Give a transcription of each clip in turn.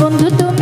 বন্ধু তুমি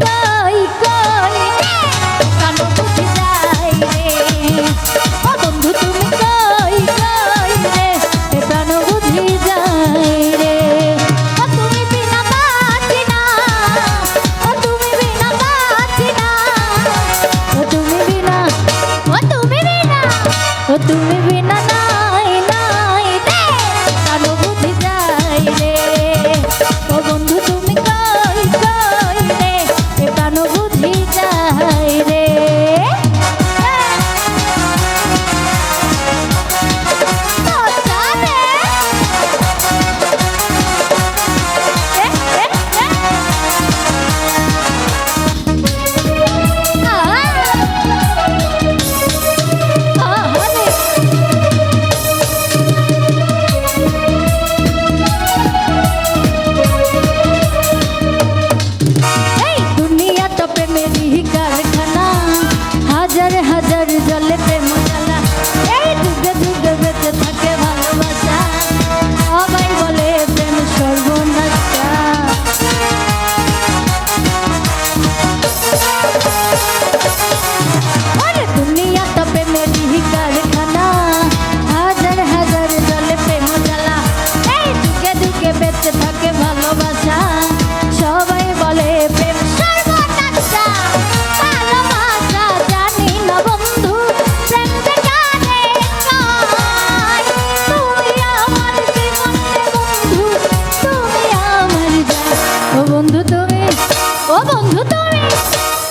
ও বন্ধু তুমি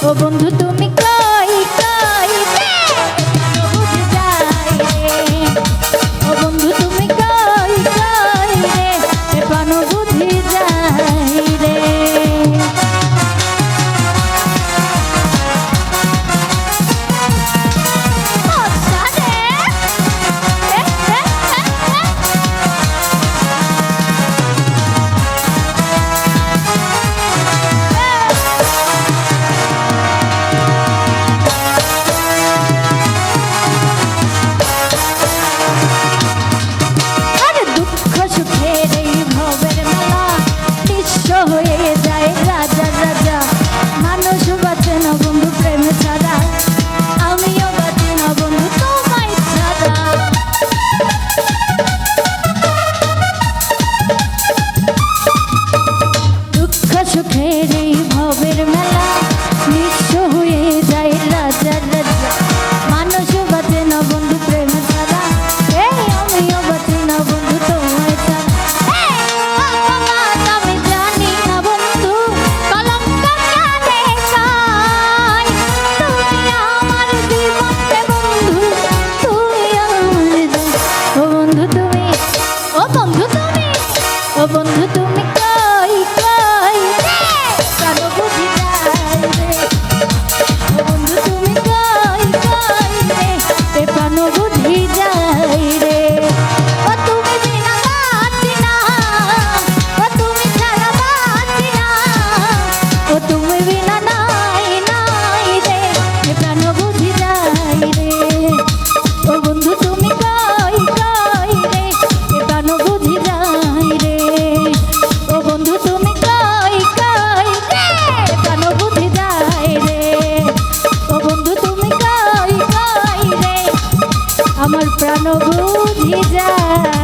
ও বন্ধু তুমি বন্ধু তুমি আমার প্রাণ বুঝি যায়